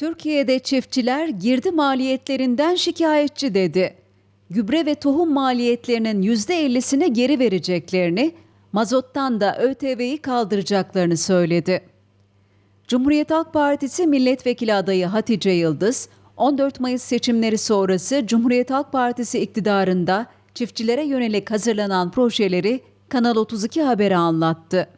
Türkiye'de çiftçiler girdi maliyetlerinden şikayetçi dedi. Gübre ve tohum maliyetlerinin %50'sini geri vereceklerini, mazottan da ÖTV'yi kaldıracaklarını söyledi. Cumhuriyet Halk Partisi milletvekili adayı Hatice Yıldız, 14 Mayıs seçimleri sonrası Cumhuriyet Halk Partisi iktidarında çiftçilere yönelik hazırlanan projeleri Kanal 32 Haber'e anlattı.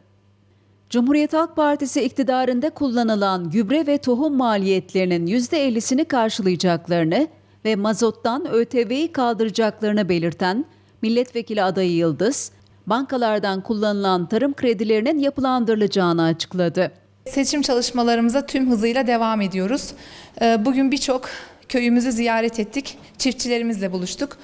Cumhuriyet Halk Partisi iktidarında kullanılan gübre ve tohum maliyetlerinin %50'sini karşılayacaklarını ve mazottan ÖTV'yi kaldıracaklarını belirten milletvekili adayı Yıldız, bankalardan kullanılan tarım kredilerinin yapılandırılacağını açıkladı. Seçim çalışmalarımıza tüm hızıyla devam ediyoruz. Ee, Bugün birçok köyümüzü ziyaret ettik, çiftçilerimizle buluştuk.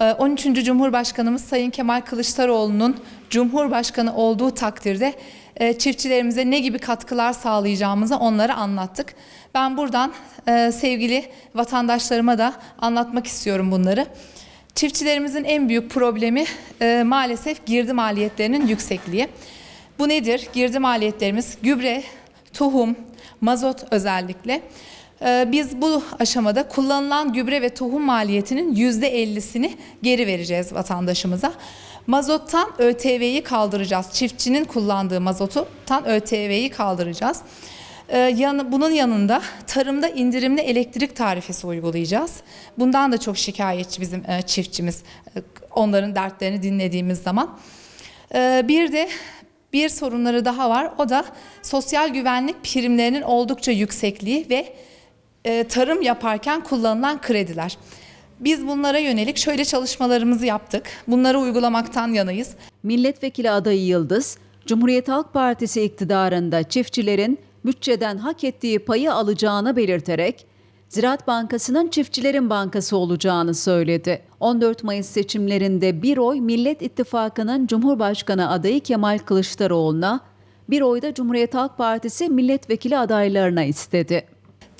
Ee, 13. Cumhurbaşkanımız Sayın Kemal Kılıçdaroğlu'nun Cumhurbaşkanı olduğu takdirde e, çiftçilerimize ne gibi katkılar sağlayacağımızı onlara anlattık. Ben buradan e, sevgili vatandaşlarıma da anlatmak istiyorum bunları. Çiftçilerimizin en büyük problemi e, maalesef girdi maliyetlerinin yüksekliği. Bu nedir? Girdi maliyetlerimiz gübre, tohum, mazot özellikle. Ee, Biz bu aşamada kullanılan gübre ve tohum maliyetinin %50'sini geri vereceğiz vatandaşımıza. Mazottan ÖTV'yi kaldıracağız. Çiftçinin kullandığı mazottan ÖTV'yi kaldıracağız. Ee, Bunun yanında tarımda indirimli elektrik tarifesi uygulayacağız. Bundan da çok şikayetçi bizim e, çiftçimiz. e, Onların dertlerini dinlediğimiz zaman. Ee, Bir de bir sorunları daha var. O da sosyal güvenlik primlerinin oldukça yüksekliği ve e, tarım yaparken kullanılan krediler. Biz bunlara yönelik şöyle çalışmalarımızı yaptık. Bunları uygulamaktan yanayız. Milletvekili adayı Yıldız, Cumhuriyet Halk Partisi iktidarında çiftçilerin bütçeden hak ettiği payı alacağını belirterek, Ziraat Bankası'nın çiftçilerin bankası olacağını söyledi. 14 Mayıs seçimlerinde bir oy Millet İttifakı'nın Cumhurbaşkanı adayı Kemal Kılıçdaroğlu'na, bir oy da Cumhuriyet Halk Partisi milletvekili adaylarına istedi.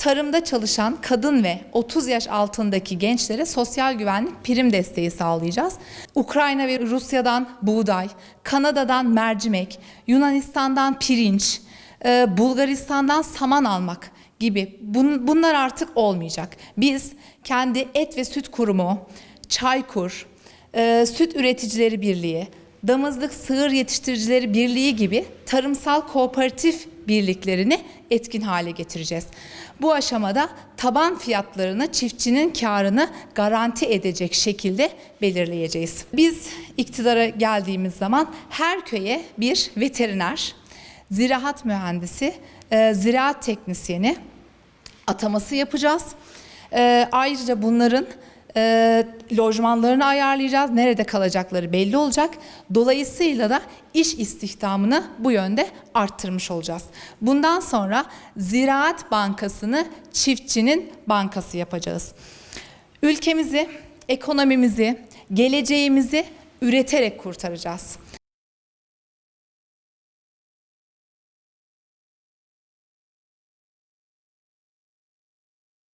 Tarımda çalışan kadın ve 30 yaş altındaki gençlere sosyal güvenlik prim desteği sağlayacağız. Ukrayna ve Rusya'dan buğday, Kanada'dan mercimek, Yunanistan'dan pirinç, e, Bulgaristan'dan saman almak gibi bun- bunlar artık olmayacak. Biz kendi et ve süt kurumu, Çaykur, e, Süt Üreticileri Birliği, Damızlık Sığır Yetiştiricileri Birliği gibi tarımsal kooperatif birliklerini etkin hale getireceğiz. Bu aşamada taban fiyatlarını çiftçinin karını garanti edecek şekilde belirleyeceğiz. Biz iktidara geldiğimiz zaman her köye bir veteriner, ziraat mühendisi, e, ziraat teknisyeni ataması yapacağız. Ee, ayrıca bunların e, lojmanlarını ayarlayacağız. Nerede kalacakları belli olacak. Dolayısıyla da iş istihdamını bu yönde arttırmış olacağız. Bundan sonra Ziraat Bankası'nı çiftçinin bankası yapacağız. Ülkemizi, ekonomimizi, geleceğimizi üreterek kurtaracağız.